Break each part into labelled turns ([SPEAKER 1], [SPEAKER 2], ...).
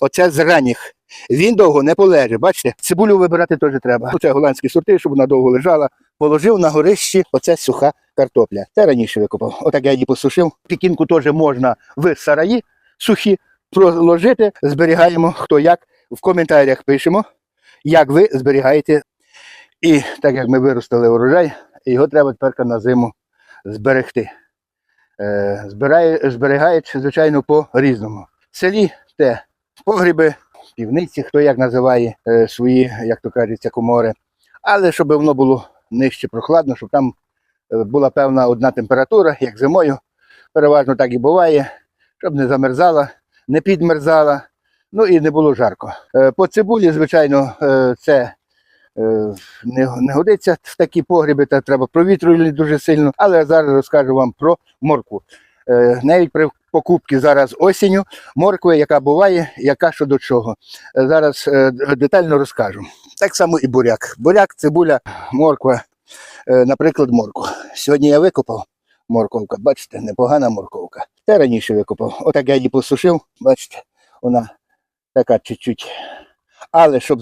[SPEAKER 1] Оце з ранніх. Він довго не полежить. Бачите, цибулю вибирати теж треба. Оце голландські сорти, щоб вона довго лежала. Положив на горищі оце суха картопля. Це раніше викопав. Отак я її посушив. Пікінку теж можна в сараї сухі проложити. Зберігаємо хто як. В коментарях пишемо, як ви зберігаєте. І так як ми виростили урожай, його треба тепер на зиму зберегти. Е, зберігають, звичайно, по-різному. В селі те погріби, півниці, хто як називає е, свої, як то кажеться, комори. Але щоб воно було нижче прохладно, щоб там е, була певна одна температура, як зимою. Переважно так і буває, щоб не замерзала, не підмерзала, ну і не було жарко. Е, По цибулі, звичайно, це не, не годиться в такі погріби, та треба провітрювати дуже сильно. Але зараз розкажу вам про моркву. Е, Навіть при покупці зараз осінню моркви, яка буває, яка що до чого. Е, Зараз е, детально розкажу. Так само і буряк. Буряк, цибуля, морква. Е, Наприклад, морква. Сьогодні я викопав морковка. Бачите, непогана морковка. Та раніше викопав. Отак я її посушив, бачите, вона така чуть-чуть. Але щоб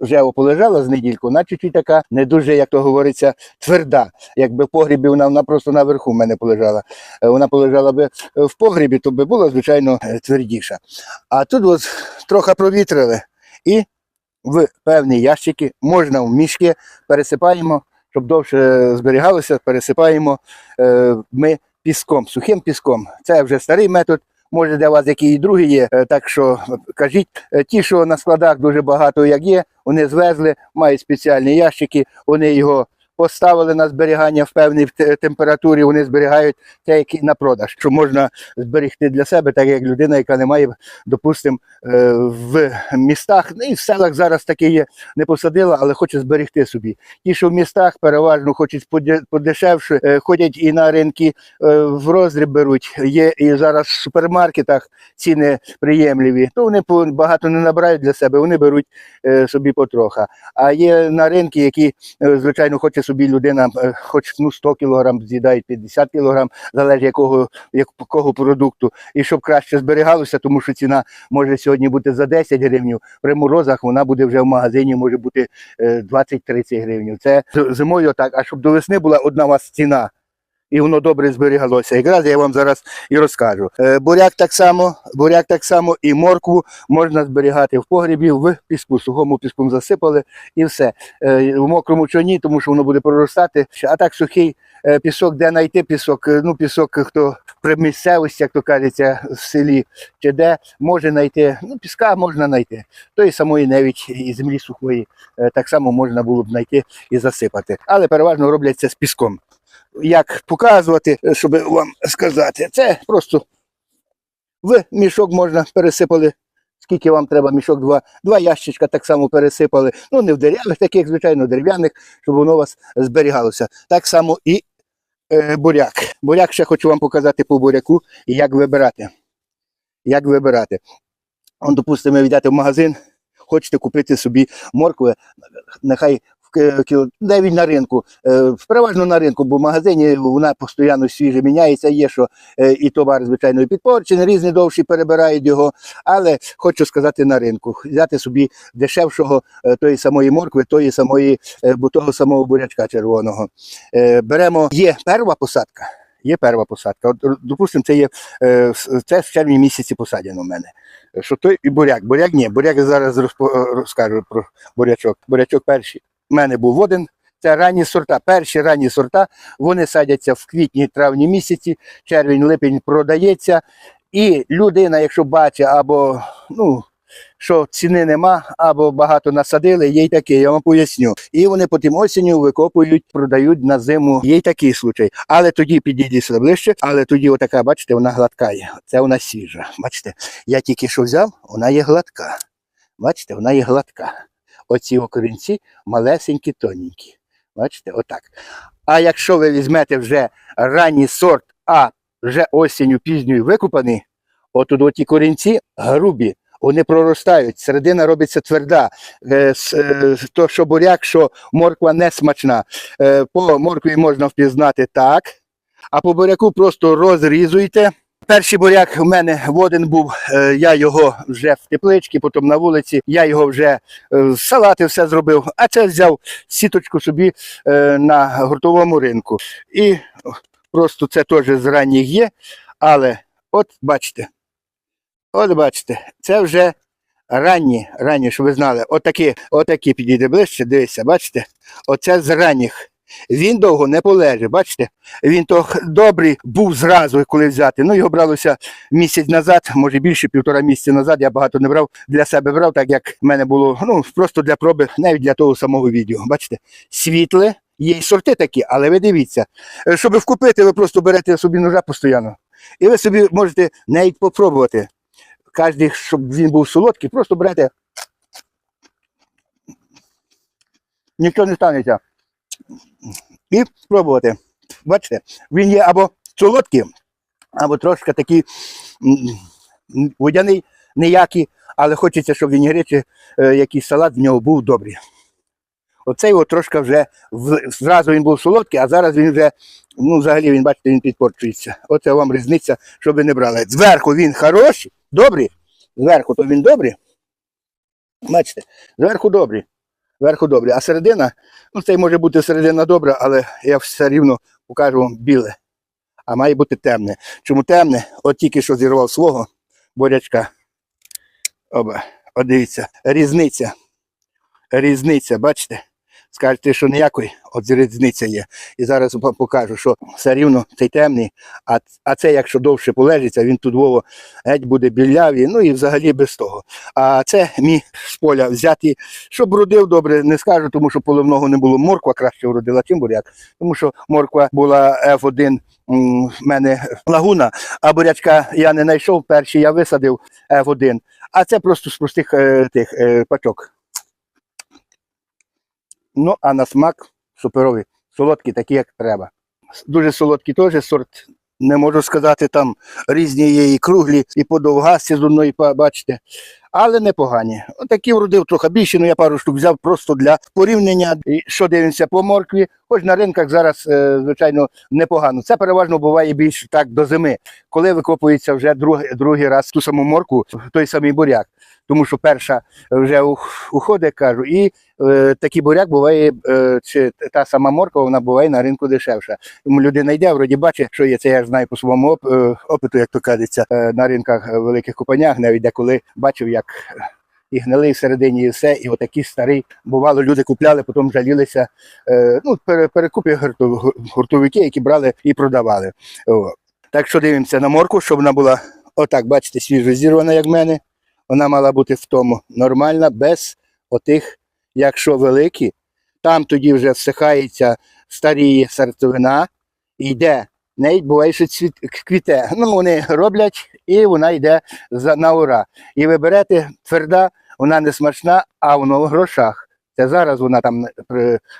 [SPEAKER 1] вже полежала з недільку, вона чуть-чуть така не дуже, як то говориться, тверда. Якби в погрібі вона, вона просто наверху в мене полежала. Е, Вона полежала би е, в погрібі, то би була, звичайно, е, твердіша. А тут от трохи провітрили і в певні ящики можна в мішки пересипаємо, щоб довше зберігалося, пересипаємо ми піском, сухим піском. Це вже старий метод. Може, для вас який і другий є. Е, Так що е, кажіть, Е, ті, що на складах дуже багато як є, вони звезли, мають спеціальні ящики, вони його поставили на зберігання в певній температурі, вони зберігають те, які на продаж, що можна зберегти для себе, так як людина, яка не має, допустимо, е, в містах, ну і в селах зараз таке є, не посадила, але хоче зберегти собі. Ті, що в містах переважно хочуть подешевше, е, ходять і на ринки е, в роздріб беруть. Є і зараз в супермаркетах ціни приємливі, то вони по- багато не набирають для себе, вони беруть собі потроха. А є на ринки, які, звичайно, хоче собі людина, е, хоч ну, 100 кг з'їдають 50 кг, залежить якого, якого продукту. І щоб краще зберігалося, тому що ціна може сьогодні бути за 10 гривень, при морозах вона буде вже в магазині, може бути е, 20-30 гривень. Це зимою так, а щоб до весни була одна у вас ціна. І воно добре зберігалося. Якраз я вам зараз і розкажу. Е, буряк так само, буряк так само і моркву можна зберігати в погрібі в піску, сухому піском засипали і все. Е, в мокрому чоні, тому що воно буде проростати. А так сухий е, пісок, де знайти пісок, ну пісок, хто при місцевості, як то кажеться, в селі чи де, може знайти. Ну, піска можна знайти. Тої самої навіть і землі сухої так само можна було б знайти і засипати. Але переважно роблять це з піском. Як показувати, е, щоб вам сказати, це просто в мішок можна пересипали. Скільки вам треба мішок, два, два ящичка так само пересипали. Ну, не в дерев'яних, таких, звичайно, дерев'яних, щоб воно у вас зберігалося. Так само і е, буряк. Буряк ще хочу вам показати по буряку як вибирати. Як вибирати. Он, допустимо, ви йдете в магазин, хочете купити собі моркви, нехай в ки- кіл- навіть на ринку, е, переважно на ринку, бо в магазині вона постійно свіже міняється, є що е, і товар, звичайно, і підпорчений, різні довші перебирають його. Але хочу сказати на ринку, взяти собі дешевшого е, тої самої моркви, тої самої, бо того самого бурячка червоного. Беремо, є перва посадка. Є перва посадка. От, допустимо, це є це в червні місяці посадено в мене. Що той і буряк. Буряк ні. Буряк зараз розкажу про бурячок. Бурячок перший. У мене був один. Це ранні сорта. Перші ранні сорта. Вони садяться в квітні, травні місяці, червень, липень продається. І людина, якщо бачить або ну. Що ціни нема, або багато насадили, є й таке, я вам поясню. І вони потім осінню викопують, продають на зиму. Є такий случай. Але тоді підійдіть ближче, але тоді отака, бачите, вона гладка є. Це вона свіжа. Бачите, я тільки що взяв, вона є гладка. Бачите, вона є гладка. Оці окорінці малесенькі, тоненькі. Бачите, отак. А якщо ви візьмете вже ранній сорт, а вже осінню пізньою викопаний, отут оті корінці грубі, вони проростають, середина робиться тверда. Е, е, То, що буряк, що морква не смачна. Е, По моркві можна впізнати так, а по буряку просто розрізуйте. Перший буряк в мене воден був, е, я його вже в тепличці, потім на вулиці, я його вже е, салати все зробив, а це взяв сіточку собі е, на гуртовому ринку. І просто це теж з ранніх є, але от бачите, от бачите, це вже ранні, ранні, щоб ви знали, отакі, отакі підійде ближче, дивіться, бачите, оце з ранніх. Він довго не полежить, бачите? Він то добрий був зразу, коли взяти. Ну, його бралося місяць назад, може більше півтора місяця назад. Я багато не брав для себе брав, так як в мене було ну, просто для проби, навіть для того самого відео. Бачите, світле, є й сорти такі, але ви дивіться, е, щоб вкупити, ви просто берете собі ножа постійно. І ви собі можете навіть попробувати. Кожен, щоб він був солодкий, просто берете. Нічого не станеться. І спробувати. Бачите, він є або солодкий, або трошки такий водяний, ніякий, але хочеться, щоб він чи е, якийсь салат в нього був добрий. Оцей от трошки вже зразу він був солодкий, а зараз він вже, ну, взагалі, він, бачите, він підпорчується. Оце вам різниця, щоб ви не брали. Зверху він хороший, добрий. Зверху то він добрий. Бачите, зверху добрий. Зверху добре. А середина, ну це може бути середина добра, але я все рівно покажу вам біле. А має бути темне. Чому темне? От тільки що зірвав свого борячка. Оба, от дивіться, різниця. Різниця, бачите? Скажете, що ніякої, от різниця є. І зараз вам покажу, що все рівно цей темний, а, а це, якщо довше полежиться, він тут вово геть буде білявий, ну і взагалі без того. А це мій з поля взятий, щоб родив добре, не скажу, тому що поливного не було. Морква краще вродила, чим буряк. Тому що морква була F1 м, в мене лагуна, а бурячка я не знайшов. Перший я висадив F1. А це просто з простих е, тих е, пачок. Ну, а на смак суперовий. Солодкі, такі, як треба. Дуже солодкий теж сорт. Не можу сказати, там різні є і круглі, і подовгасті з одної, бачите. Але непогані. Отакі вродив трохи більше, ну я пару штук взяв просто для порівняння. Що дивимося по моркві, хоч на ринках зараз, е, звичайно, непогано. Це переважно буває більш так до зими, коли викопується вже другий, другий раз ту саму морку, той самий буряк. Тому що перша вже уходить, кажу, і е, такий буряк буває, е, чи та сама морква, вона буває на ринку дешевша. Тому людина йде, вроді бачить, що є це, я ж знаю по своєму е, опиту, як то кажеться, е, на ринках великих купанях, навіть деколи бачив, як і гнилий всередині, і все, і отакі старі. Бувало, люди купляли, потім жалілися. Е, ну, пере- перекупи гуртов- гуртовики, які брали і продавали. Так що дивимося на морку, щоб вона була отак, бачите, свіжо зірвана, як в мене. Вона мала бути в тому нормальна, без отих, якщо великі, там тоді вже всихається старіє серцевина, йде. Навіть буває, що цвіт, квіте. Ну, вони роблять, і вона йде за, на ура. І ви берете тверда, вона не смачна, а воно в грошах. Це зараз вона там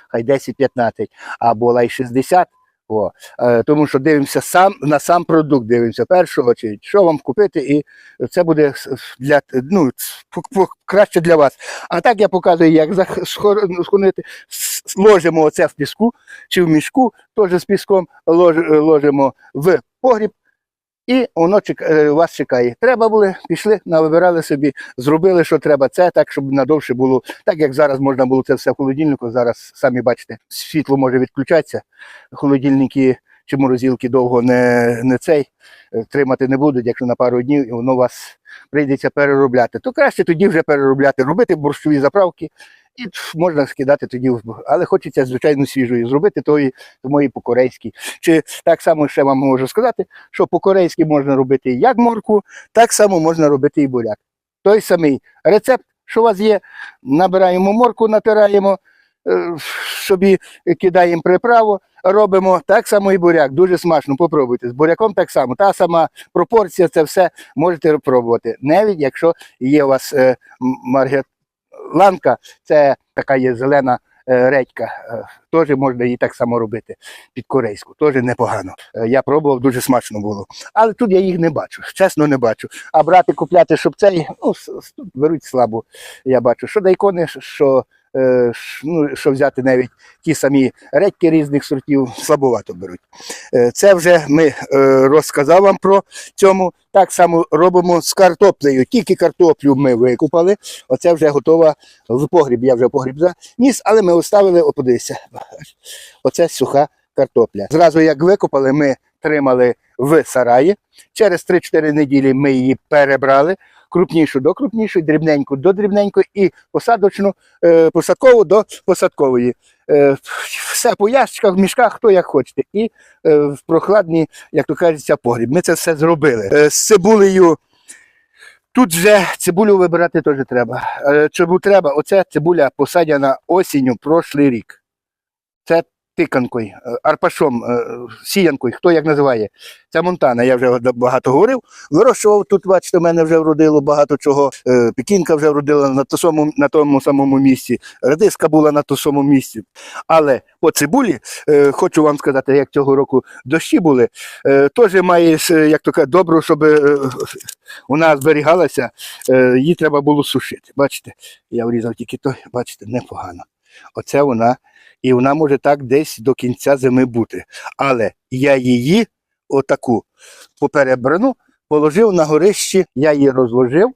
[SPEAKER 1] хай 10-15, а була й 60. О, е, тому що дивимося сам на сам продукт, дивимося в першу очередь, що вам купити, і це буде для ну, краще для вас. А так я показую, як зах- схор- схонити. С- Ложимо оце в піску чи в мішку, теж з піском лож- ложимо в погріб. І воно чек- е, вас чекає. Треба були, пішли, навибирали собі, зробили, що треба. Це так, щоб надовше було. Так як зараз можна було це все в холодильнику. Зараз самі бачите, світло може відключатися. Холодильники чи морозилки довго не, не цей е, тримати не будуть, якщо на пару днів і воно вас прийдеться переробляти. То краще тоді вже переробляти, робити борщові заправки. І можна скидати тоді, але хочеться, звичайно, свіжої зробити тої, і по-корейськи. Чи так само ще вам можу сказати, що по-корейськи можна робити як морку, так само можна робити і буряк. Той самий рецепт, що у вас є, набираємо морку, натираємо, е, собі кидаємо приправу, робимо так само і буряк. Дуже смачно, попробуйте. З буряком так само. Та сама пропорція, це все можете пробувати. Навіть якщо є у вас е, маргеланка, це така є зелена. е, Редька, е, теж можна її так само робити під корейську, теж непогано. Е, Я пробував, дуже смачно було. Але тут я їх не бачу, чесно не бачу. А брати, купляти, щоб цей, ну, беруть слабо, я бачу. Що дайкони, що ну, що взяти навіть ті самі редьки різних сортів, слабовато беруть. Е, Це вже ми е, розказав вам про цьому. Так само робимо з картоплею. Тільки картоплю ми викупали. Оце вже готова в погріб. Я вже погріб заніс, але ми оставили, о, оце суха картопля. Зразу як викопали, ми тримали в сараї. Через 3-4 неділі ми її перебрали. Крупнішу до крупнішої, дрібненьку до дрібненької і посадочну, е, посадкову до посадкової. Е, все по ящиках, в мішках, хто як хочете. І е, в прохладний, як то кажеться, погріб. Ми це все зробили. З цибулею. Тут вже цибулю вибирати теж треба. Чому треба? Оце цибуля посадяна осінню прошлий рік. Це тиканкою, е, арпашом, е, сіянкою, хто як називає. Це Монтана, я вже багато говорив. Вирощував тут, бачите, в мене вже вродило багато чого. Е, Пекінка вже вродила на, то самому, на тому самому місці, редиска була на тому самому місці. Але по цибулі, хочу вам сказати, як цього року дощі були, теж має, як то кажуть, добре, щоб вона зберігалася, її треба було сушити. Бачите, я врізав тільки той, бачите, непогано. Оце вона, і вона може так десь до кінця зими бути. Але я її, отаку поперебрану, положив на горищі, я її розложив,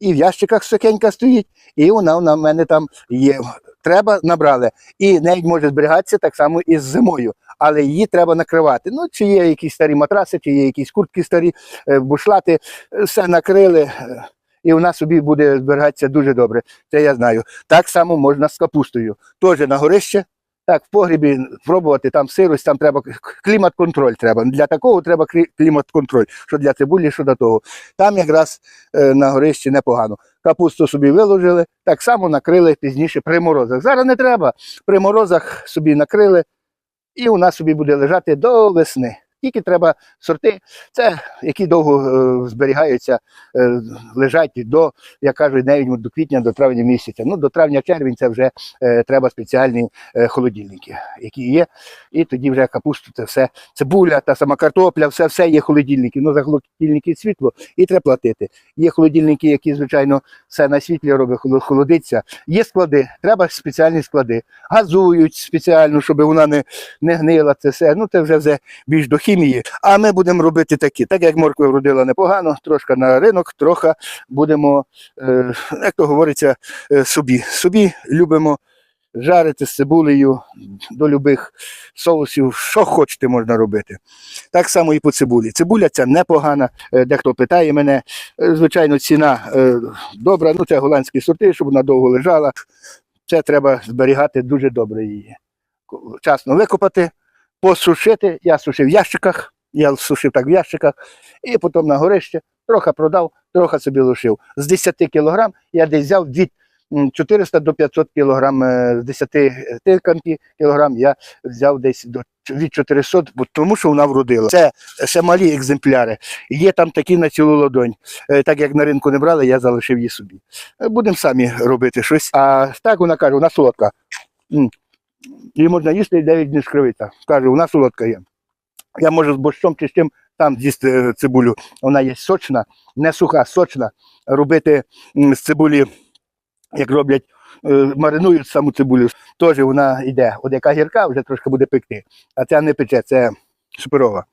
[SPEAKER 1] і в ящиках сухенька стоїть, і вона, вона в мене там є. Треба набрали. І навіть може зберігатися так само і з зимою, але її треба накривати. Ну, чи є якісь старі матраси, чи є якісь куртки старі, е, бушлати, е, все накрили, е, і вона собі буде зберігатися дуже добре. Це я знаю. Так само можна з капустою. Теж на горище. Так, в погрібі пробувати там сирость, там треба клімат-контроль. Треба. Для такого треба клімат-контроль, що для цибулі, що до того. Там якраз е, на горищі непогано. Капусту собі виложили, так само накрили пізніше при морозах. Зараз не треба. При морозах собі накрили, і вона собі буде лежати до весни. Тільки треба сорти, це які довго е, зберігаються, е, лежать до, як кажуть, навіть до квітня, до травня місяця. Ну, до травня-червень це вже е, треба спеціальні е, холодильники, які є. І тоді вже капусту, це все, цибуля, та сама картопля, все, все є холодильники. Ну, за холодильники світло і треба платити. Є холодильники, які, звичайно, все на світлі робить, холодиться. Є склади, треба спеціальні склади. Газують спеціально, щоб вона не, не гнила. Це все. Ну, це вже все більш до хімії. А ми будемо робити такі. Так як морква вродила непогано, трошки на ринок, трохи будемо, е, як то говориться, е, собі. Собі любимо жарити з цибулею до любих соусів, що хочете, можна робити. Так само і по цибулі. Цибуля ця непогана. Е, Дехто питає мене. Звичайно, ціна добра. Ну, це голландські сорти, щоб вона довго лежала. Це треба зберігати дуже добре її. Вчасно викопати, посушити. Я сушив в ящиках, я сушив так в ящиках, і потім на горище трохи продав, трохи собі лишив. З 10 кілограм я десь взяв від 400 до 500 кілограм, е, з 10 тиканки кілограм я взяв десь до від 400, бо тому що вона вродила. Це ще малі екземпляри. Є там такі на цілу ладонь. Е, Так як на ринку не брали, я залишив її собі. Е, Будемо самі робити щось. А так вона каже, вона солодка. Її можна їсти і навіть не скривиться. Каже, вона солодка є. Я можу з борщом чи з чим там з'їсти е, цибулю. Вона є сочна, не суха, сочна. Робити з цибулі, як роблять, е, маринують саму цибулю, теж вона йде. От яка гірка, вже трошки буде пекти. А ця не пече, це суперова.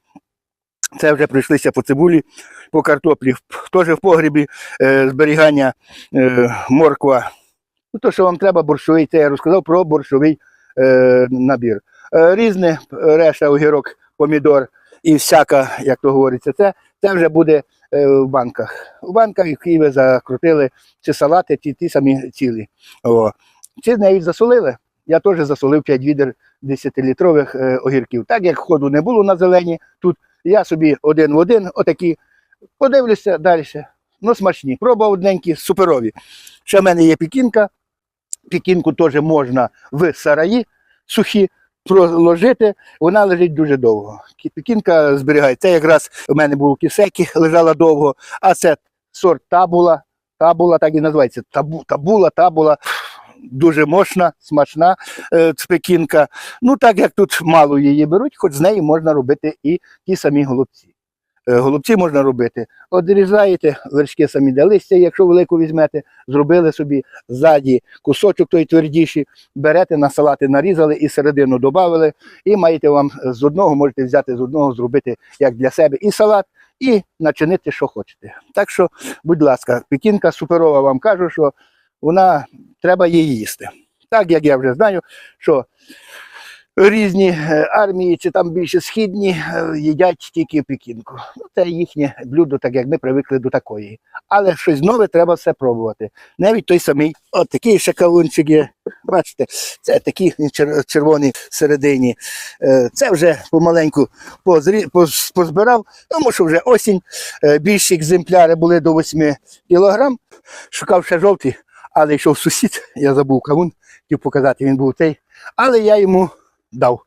[SPEAKER 1] Це вже прийшлися по цибулі, по картоплі, теж в погрібі е, зберігання е, морква. Ну, то, що вам треба, борщовий, це я розказав про борщовий е, набір. Е, різне, решта огірок, помідор і всяка, як то говориться, це, це вже буде е, в банках. В банках, які ви закрутили, чи салати, чи ті самі цілі. О. Чи навіть засолили? Я теж засолив 5 відер 10-літрових е, огірків. Так як ходу не було на зелені, тут я собі один в один, отакі, подивлюся далі. Ну, смачні. Проба одненькі, суперові. Ще в мене є пікінка. Пікінку теж можна в сараї сухі проложити, вона лежить дуже довго. Кі- Пікінка зберігається. Це якраз у мене був кісекі, лежала довго, а це сорт табула. Табула так і називається. Табу, табула, табула. Дуже мощна, смачна е, пекінка. Ну, так як тут мало її беруть, хоч з неї можна робити і ті самі голубці. Е, Голубці можна робити. Одрізаєте вершки самі для листя, якщо велику візьмете, зробили собі ззаді кусочок той твердіший, берете на салати, нарізали і середину додали, і маєте вам з одного, можете взяти з одного, зробити як для себе і салат, і начинити, що хочете. Так що, будь ласка, пекінка суперова вам кажу, що вона треба її їсти. Так як я вже знаю, що різні е, армії чи там більше східні е, їдять тільки пекінку. Ну, це їхнє блюдо, так як ми привикли до такої. Але щось нове треба все пробувати. Навіть той самий, от такий ще кавунчик є. Бачите, це такий він чер- червоний всередині. Е, Це вже помаленьку позбирав, тому що вже осінь. Більші екземпляри були до 8 кілограм. Шукав ще жовтий, але йшов сусід, я забув кавун, хотів показати, він був той. Але я йому дав,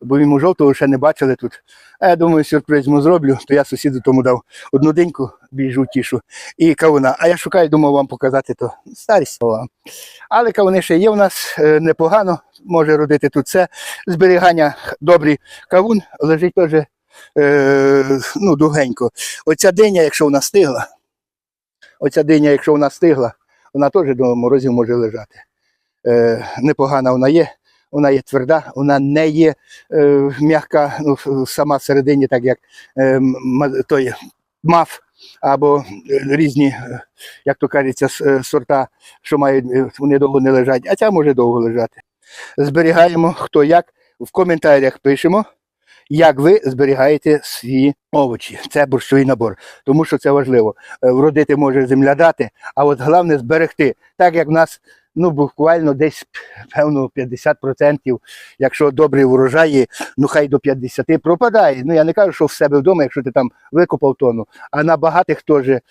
[SPEAKER 1] бо йому жовтого ще не бачили тут. А я думаю, сюрприз йому зроблю, то я сусіду тому дав одну деньку більш жовтішу і кавуна. А я шукаю, думав вам показати то старість. Але кавуни ще є в нас е, непогано, може родити тут все. Зберігання добрий кавун лежить теж е, ну, дугенько. Оця диня, якщо вона стигла, оця диня, якщо вона стигла, вона теж до морозів може лежати. Е, непогана вона є, вона є тверда, вона не є е, м'яка ну, сама всередині, так як е, той маф або е, різні, е, як то кажеться, е, сорта, що мають, вони довго не лежать, а ця може довго лежати. Зберігаємо хто як. В коментарях пишемо, як ви зберігаєте свої овочі. Це борщовий набор, тому що це важливо. Вродити може земля дати, а от головне зберегти. Так як в нас ну, буквально десь певно 50%, якщо добрий урожай, ну хай до 50 пропадає. Ну я не кажу, що в себе вдома, якщо ти там викопав тонну, а на багатих теж е,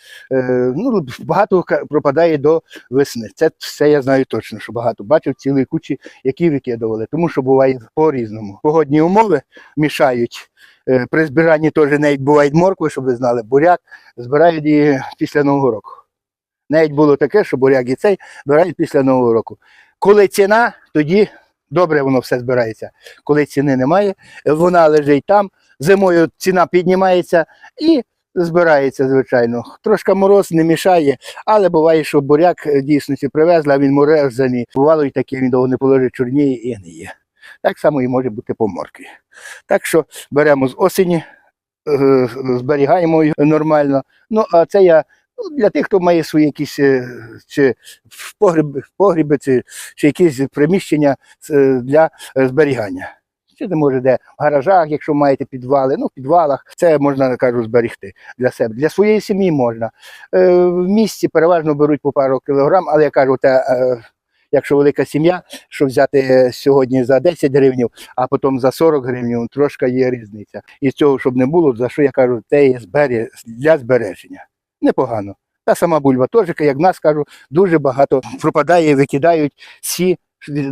[SPEAKER 1] ну, багато пропадає до весни. Це все я знаю точно, що багато. Бачив цілі кучі, які викидували, тому що буває по-різному. Погодні умови мішають. Е, При збиранні теж навіть бувають моркви, щоб ви знали, буряк збирають і після Нового року. Навіть було таке, що буряк і цей збирають після Нового року. Коли ціна, тоді добре воно все збирається. Коли ціни немає, вона лежить там, зимою ціна піднімається і збирається, звичайно. Трошки мороз не мішає, але буває, що буряк е, дійсно привезли, а він морозаний. Бувало і таке, він довго не положить чорніє і не є. Так само і може бути по моркві. Так що беремо з осені, е, зберігаємо його нормально. Ну, а це я ну, для тих, хто має свої якісь е, чи в погріб, погріби, чи, чи якісь приміщення е, для зберігання. Чи не може де в гаражах, якщо маєте підвали, ну в підвалах, це можна кажу, зберегти для себе. Для своєї сім'ї можна. Е, в місті переважно беруть по пару кілограм, але я кажу, те, е, якщо велика сім'я, що взяти е, сьогодні за 10 гривень, а потім за 40 гривень, трошки є різниця. І цього, щоб не було, за що я кажу, це є збері... для збереження. Непогано. Та сама бульба теж, як в нас кажу, дуже багато пропадає, викидають всі,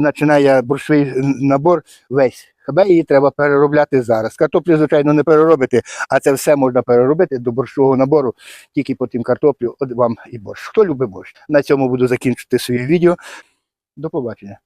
[SPEAKER 1] починає борщовий набор весь. Хіба її треба переробляти зараз. Картоплю, звичайно, не переробити, а це все можна переробити до борщового набору, тільки потім картоплю, от вам і борщ. Хто любить борщ? На цьому буду закінчити своє відео. До побачення.